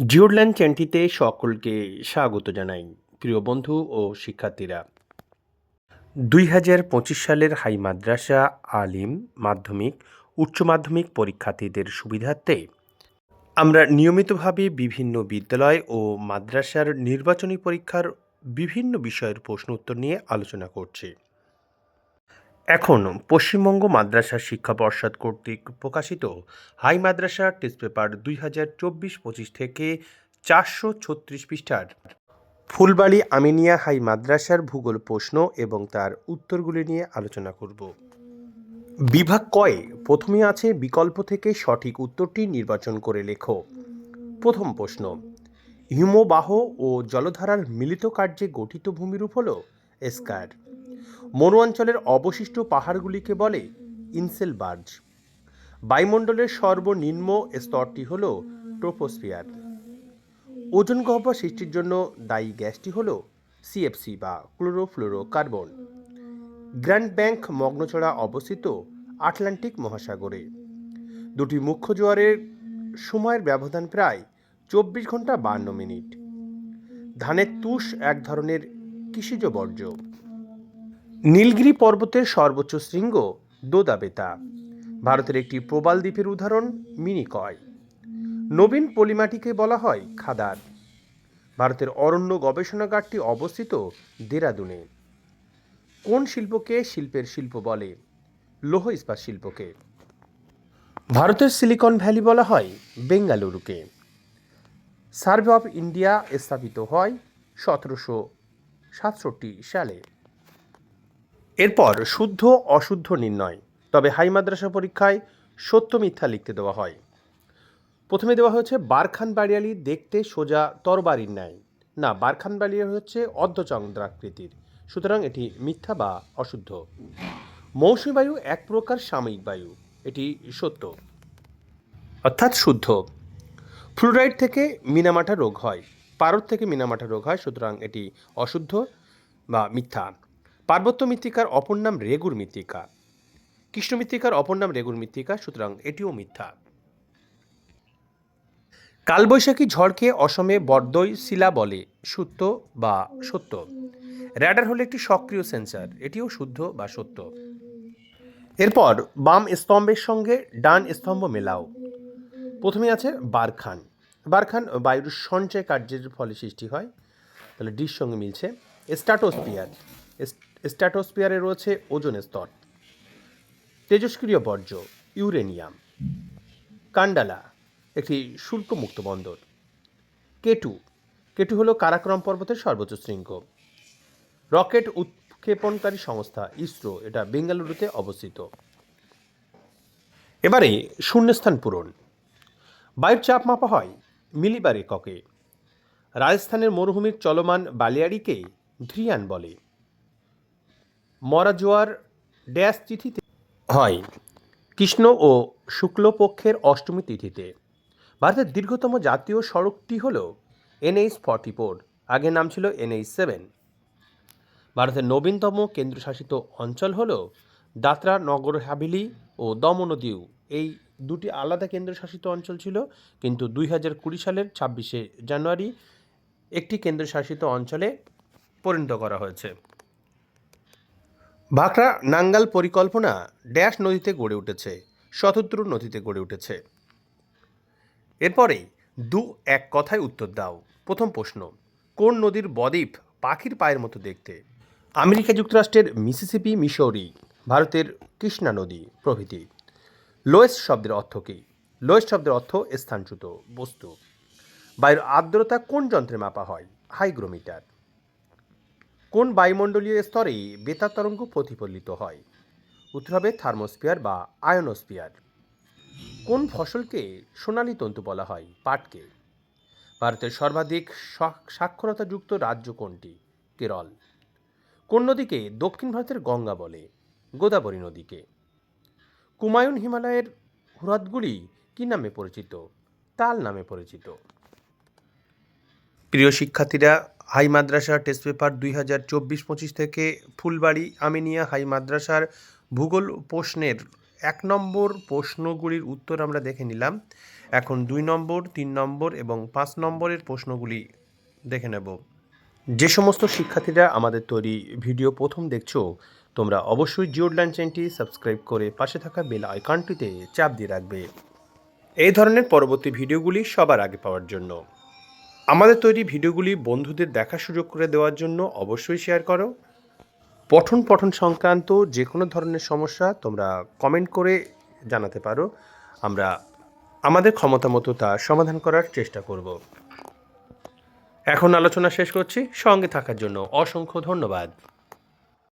জিওরল্যান্ড চ্যানেলটিতে সকলকে স্বাগত জানাই, প্রিয় বন্ধু ও শিক্ষার্থীরা। দুই হাজার পঁচিশ সালের হাই মাদ্রাসা আলিম মাধ্যমিক, উচ্চ মাধ্যমিক পরীক্ষার্থীদের সুবিধার্থে আমরা নিয়মিতভাবে বিভিন্ন বিদ্যালয় ও মাদ্রাসার নির্বাচনী পরীক্ষার বিভিন্ন বিষয়ের প্রশ্ন উত্তর নিয়ে আলোচনা করছি। এখন পশ্চিমবঙ্গ মাদ্রাসা শিক্ষা পর্ষদ কর্তৃক প্রকাশিত হাই মাদ্রাসা টেস্ট পেপার দুই হাজার চব্বিশ পঁচিশ থেকে চারশো ছত্রিশ পৃষ্ঠার। ফুলবাড়ি আমিনিয়া হাই মাদ্রাসার ভূগোল প্রশ্ন এবং তার উত্তরগুলি নিয়ে আলোচনা করব। বিভাগ কয়ে প্রথমে আছে বিকল্প থেকে সঠিক উত্তরটি নির্বাচন করে লেখো। প্রথম প্রশ্ন, হিমবাহ ও জলধারার মিলিত কার্যে গঠিত ভূমিরূপ হল এস্কার মরু অঞ্চলের অবশিষ্ট পাহাড়গুলিকে বলে ইনসেলবার্জ। বায়ুমণ্ডলের সর্বনিম্ন স্তরটি হল ট্রোপোস্ফিয়ার। ওজন গহ্বর সৃষ্টির জন্য দায়ী গ্যাসটি হল সিএফসি বা ক্লোরোফ্লোরোকার্বন। গ্র্যান্ড ব্যাংক মগ্নচড়া অবস্থিত আটলান্টিক মহাসাগরে। দুটি মুখ্য জোয়ারের সময়ের ব্যবধান প্রায় চব্বিশ ঘণ্টা বান্ন মিনিট। ধানের তুষ এক ধরনের কৃষিজ বর্জ্য। নীলগিরি পর্বতের সর্বোচ্চ শৃঙ্গ দোদাবেতা। ভারতের একটি প্রবাল দ্বীপের উদাহরণ মিনিকয়। নবীন পলিমাটিকে বলা হয় খাদার। ভারতের অরণ্য গবেষণাগারটি অবস্থিত দেরাদুনে। কোন শিল্পকে শিল্পের শিল্প বলে? লৌহ ইস্পাত শিল্পকে। ভারতের সিলিকন ভ্যালি বলা হয় বেঙ্গালুরুকে। সার্ভে অফ ইন্ডিয়া স্থাপিত হয় সতেরোশো সাতষট্টি সালে। এরপর শুদ্ধ, অশুদ্ধ নির্ণয়। তবে হাই মাদ্রাসা পরীক্ষায় সত্য মিথ্যা লিখতে দেওয়া হয়। প্রথমে দেওয়া হয়েছে বারখান বাড়িয়ালি দেখতে সোজা তরবারির ন্যায়। না বারখান বাড়িয়ালি হচ্ছে অর্ধচন্দ্রাকৃতির। সুতরাং এটি মিথ্যা বা অশুদ্ধ। মৌসুমী বায়ু এক প্রকার সাময়িক বায়ু। এটি সত্য। অর্থাৎ শুদ্ধ। ফ্লুরাইড থেকে মিনামাটা রোগ হয়। পারদ থেকে মিনামাটা রোগ হয়, সুতরাং এটি অশুদ্ধ বা মিথ্যা। পার্বত্য মৃত্তিকার অপর নাম রেগুর মৃত্তিকা। কৃষ্ণ মৃত্তিকার অপর নাম রেগুর মৃত্তিকা, সুতরাং এটিও মিথ্যা। কালবৈশাখী ঝড়কে অসমে বর্দই শিলা বলে, সত্য বা সত্য? র্যাডার হলো একটি সক্রিয় সেন্সার, এটিও শুদ্ধ বা সত্য। এরপর বাম স্তম্ভের সঙ্গে ডান স্তম্ভ মেলাও। প্রথমে আছে বারখান। বারখান বায়ুর সঞ্চয় কার্যের ফলে সৃষ্টি হয়। তাহলে ডির সঙ্গে মিলছে স্ট্যাটোস্পিয়ার স্ট্যাটোস্পিয়ারে রয়েছে ওজন স্তর তেজস্ক্রিয় বর্জ্য, ইউরেনিয়াম কান্ডালা একটি শুল্কমুক্ত বন্দর, কেটু কেটু হলো কারাক্রম পর্বতের সর্বোচ্চ শৃঙ্গ, রকেট উৎক্ষেপণকারী সংস্থা, ইসরো, এটা বেঙ্গালুরুতে অবস্থিত। এবারে শূন্যস্থান পূরণ, বায়ুর চাপ মাপা হয় মিলিবার এককে, রাজস্থানের মরুভূমির চলমান বালিয়াড়িকে ধ্রিয়ান বলে। মরা জোয়ার ড্যাশ তিথিতে হয়। কৃষ্ণ ও শুক্লপক্ষের অষ্টমী তিথিতে। ভারতের দীর্ঘতম জাতীয় সড়কটি হল এনএইচ ফর্টি ফোর আগের নাম ছিল এনএইচ সেভেন। ভারতের নবীনতম কেন্দ্রশাসিত অঞ্চল হল দাত্রা নগর হাভেলি ও দমন দিউ। এই দুটি আলাদা কেন্দ্রশাসিত অঞ্চল ছিল, কিন্তু দুই হাজার কুড়ি সালের ছাব্বিশে জানুয়ারি একটি কেন্দ্রশাসিত অঞ্চলে পরিণত করা হয়েছে। ভাকরা নাঙ্গাল পরিকল্পনা ড্যাশ নদীতে গড়ে উঠেছে শতদ্রু নদীতে গড়ে উঠেছে। এরপরে দু এক কথায় উত্তর দাও। প্রথম প্রশ্ন, কোন নদীর বদ্বীপ পাখির পায়ের মতো দেখতে? আমেরিকা যুক্তরাষ্ট্রের মিসিসিপি, মিশৌরি, ভারতের কৃষ্ণা নদী প্রভৃতি। লোয়েস্ট শব্দের অর্থ কী? লোয়েস্ট শব্দের অর্থ স্থানচ্যুত বস্তু। বায়ুর আর্দ্রতা কোন যন্ত্রে মাপা হয়? হাইগ্রোমিটার। কোন বায়ুমণ্ডলীয় স্তরে বেতার তরঙ্গ প্রতিফলিত হয়? উত্তর হবে থার্মোস্ফিয়ার বা আয়নোস্ফিয়ার। কোন ফসলকে সোনালী তন্তু বলা হয়? পাটকে। ভারতের সর্বাধিক সাক্ষরতাযুক্ত রাজ্য কোনটি? কেরল। কোন নদীকে দক্ষিণ ভারতের গঙ্গা বলে? গোদাবরী নদীকে। কুমায়ুন হিমালয়ের হ্রদগুলি কী নামে পরিচিত? তাল নামে পরিচিত। প্রিয় শিক্ষার্থীরা হাই মাদ্রাসা টেস্ট পেপার দুই হাজার চব্বিশ পঁচিশ থেকে ফুলবাড়ি আমিনিয়া হাই মাদ্রাসার ভূগোল প্রশ্নের এক নম্বর প্রশ্নগুলির উত্তর আমরা দেখে নিলাম। এখন দুই নম্বর, তিন নম্বর এবং পাঁচ নম্বরের প্রশ্নগুলি দেখে নেব। যে সমস্ত শিক্ষার্থীরা আমাদের তৈরি ভিডিও প্রথম দেখছ, তোমরা অবশ্যই জিওডলাইন চ্যানেলটি সাবস্ক্রাইব করে পাশে থাকা বেল আইকনটিতে চাপ দিয়ে রাখবে। এই ধরনের পরবর্তী ভিডিওগুলি সবার আগে পাওয়ার জন্য। আমাদের তৈরি ভিডিওগুলি বন্ধুদের দেখার সুযোগ করে দেওয়ার জন্য অবশ্যই শেয়ার করো। পঠন পঠন সংক্রান্ত যে কোনো ধরনের সমস্যা তোমরা কমেন্ট করে জানাতে পারো। আমরা আমাদের ক্ষমতা মতো তা সমাধান করার চেষ্টা করব। এখন আলোচনা শেষ করছি। সঙ্গে থাকার জন্য অসংখ্য ধন্যবাদ।